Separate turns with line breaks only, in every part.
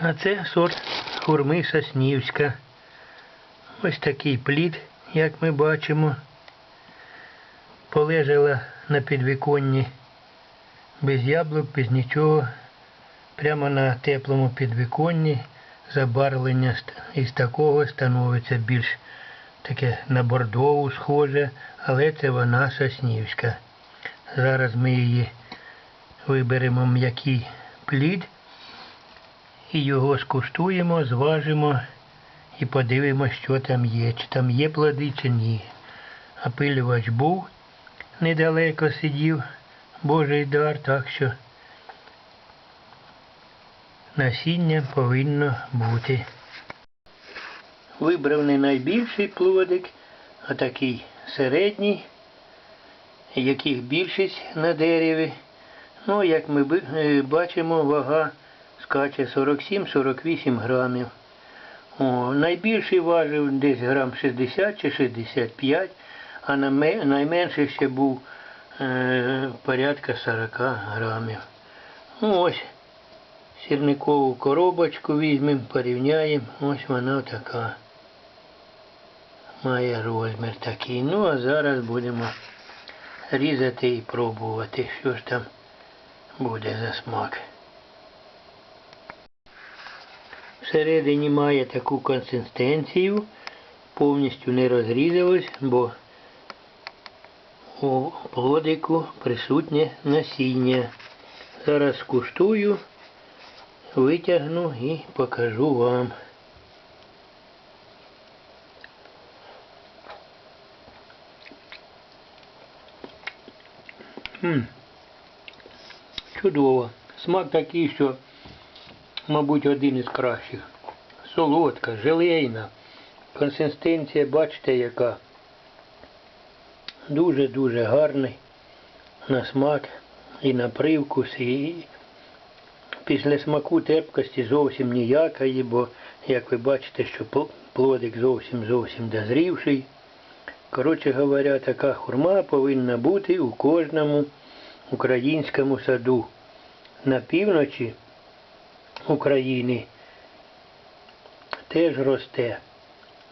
А це сорт хурми Соснівська. Ось такий плід, як ми бачимо. Полежала на підвіконні без яблук, без нічого. Прямо на теплому підвіконні забарвлення із такого становиться більш таке на бордову схоже, але це вона соснівська. Зараз ми її виберемо м'який плід і його скуштуємо, зважимо і подивимося, що там є. Чи там є плоди, чи ні. Опилювач був, недалеко сидів, Божий дар, так що насіння повинно бути. Вибрав не найбільший плодик, а такий середній, яких більшість на дереві. Ну, як ми е, бачимо, вага скаче 47-48 грамів. О, найбільший важив десь грам 60 чи 65, а найменший ще був е, порядка 40 грамів. Ну, ось сірникову коробочку візьмемо, порівняємо. Ось вона така. Має розмір такий. Ну, а зараз будемо різати і пробувати, що ж там буде за смак. Всередині має таку консистенцію, повністю не розрізалось, бо у плодику присутнє насіння. Зараз скуштую, витягну і покажу вам. Чудово. Смак такий, що, мабуть, один із кращих. Солодка, желейна. Консистенція, бачите, яка. Дуже-дуже гарний на смак і на привкус. І після смаку терпкості зовсім ніякої, бо, як ви бачите, що плодик зовсім зовсім дозрівший. Коротше говоря, така хурма повинна бути у кожному українському саду. На півночі України теж росте.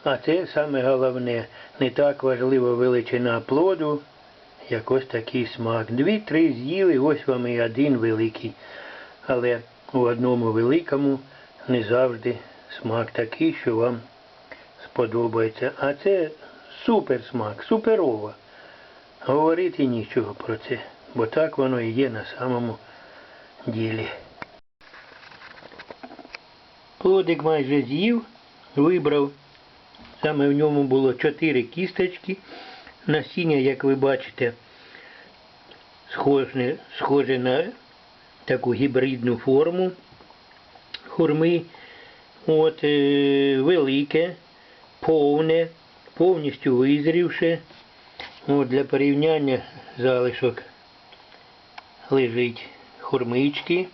А це саме головне, не так важлива величина плоду, як ось такий смак. Дві-три з'їли, ось вам і один великий. Але у одному великому не завжди смак такий, що вам сподобається. А це супер смак, суперова. Говорити нічого про це, бо так воно і є на самому ділі. Плодик майже з'їв, вибрав. Саме в ньому було чотири кісточки. Насіння, як ви бачите, схоже, схоже на таку гібридну форму хурми. От, е, велике, повне, повністю визрівше. От, для порівняння залишок лежить хурмички.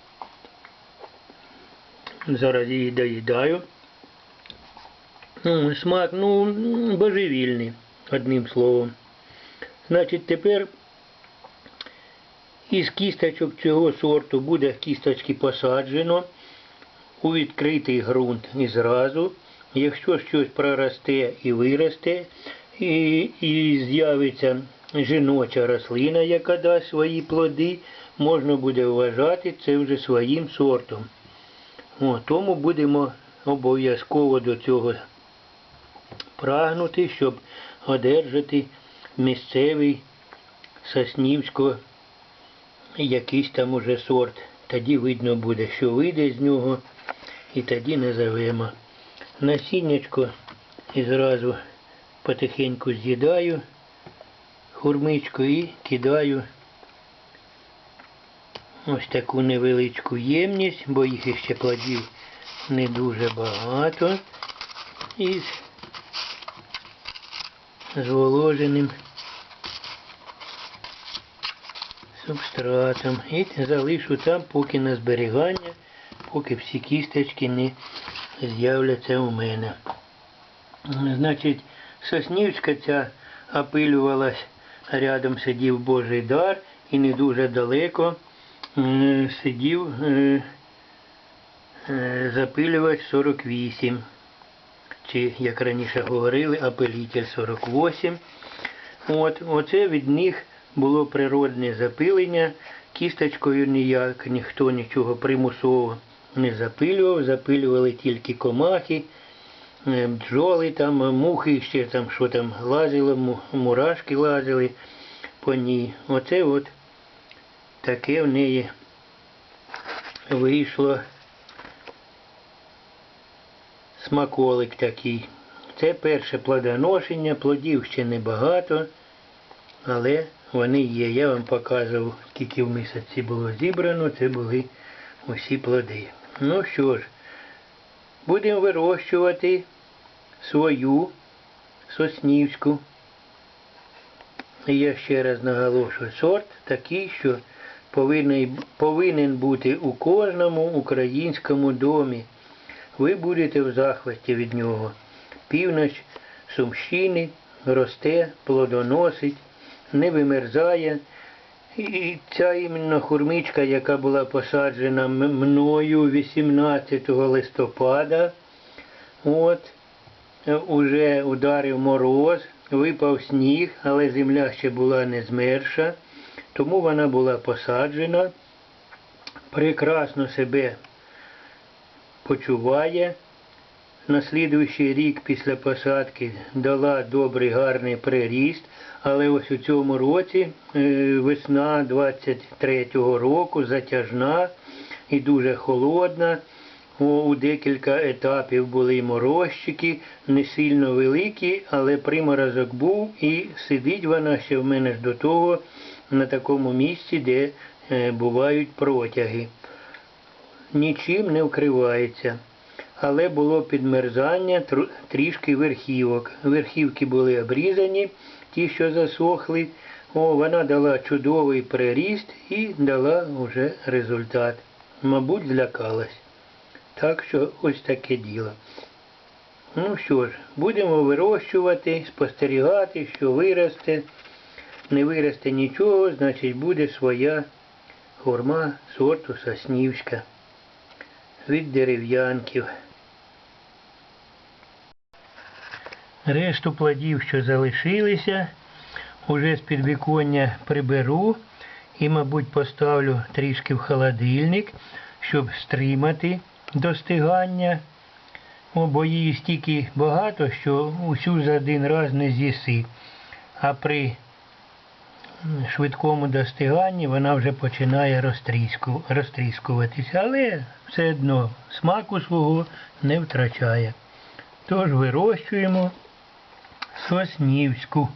Зараз її доїдаю. Ну, Смак, ну, божевільний, одним словом. Значить, тепер із кісточок цього сорту буде кісточки посаджено у відкритий ґрунт і зразу. Якщо щось проросте і виросте, і, і з'явиться жіноча рослина, яка дасть свої плоди, можна буде вважати це вже своїм сортом. О, тому будемо обов'язково до цього прагнути, щоб одержати місцевий соснівсько якийсь там уже сорт. Тоді видно буде, що вийде з нього, і тоді назовемо. Насіннячко і зразу потихеньку з'їдаю хурмичку і кидаю ось таку невеличку ємність, бо їх іще плодів не дуже багато. Із зволоженим субстратом. І залишу там поки на зберігання, поки всі кісточки не з'являться у мене. Значить, Соснівська ця опилювалась, рядом сидів Божий дар і не дуже далеко сидів е, е, запилювач 48. Чи, як раніше говорили, апелітель 48. От, оце від них було природне запилення. Кісточкою ніяк, ніхто нічого примусово не запилював, запилювали тільки комахи, е, бджоли, там, мухи, ще там, що там лазило, мурашки лазили по ній. Оце от таке в неї вийшло смаколик такий. Це перше плодоношення, плодів ще небагато, але вони є. Я вам показував, скільки в місяці було зібрано, це були усі плоди. Ну що ж, будемо вирощувати свою соснівську. І я ще раз наголошую, сорт такий, що повинен, повинен бути у кожному українському домі. Ви будете в захваті від нього. Північ Сумщини росте, плодоносить, не вимерзає. І ця іменно хурмичка, яка була посаджена мною 18 листопада, от, е, уже ударив мороз, випав сніг, але земля ще була не змерша, тому вона була посаджена, прекрасно себе почуває. На слідуючий рік після посадки дала добрий гарний приріст, але ось у цьому році е, весна 23-го року затяжна і дуже холодна. У декілька етапів були морозчики, не сильно великі, але приморозок був і сидить вона ще в мене ж до того на такому місці, де е, бувають протяги. Нічим не вкривається але було підмерзання трішки верхівок. Верхівки були обрізані, ті, що засохли. О, вона дала чудовий приріст і дала вже результат. Мабуть, злякалась. Так що ось таке діло. Ну що ж, будемо вирощувати, спостерігати, що виросте. Не виросте нічого, значить буде своя хурма сорту Соснівська від дерев'янків. Решту плодів, що залишилися, уже з підвіконня приберу і, мабуть, поставлю трішки в холодильник, щоб стримати достигання. О, бо її стільки багато, що усю за один раз не з'їси. А при швидкому достиганні вона вже починає розтріску, розтріскуватися, але все одно смаку свого не втрачає. Тож вирощуємо соснівську.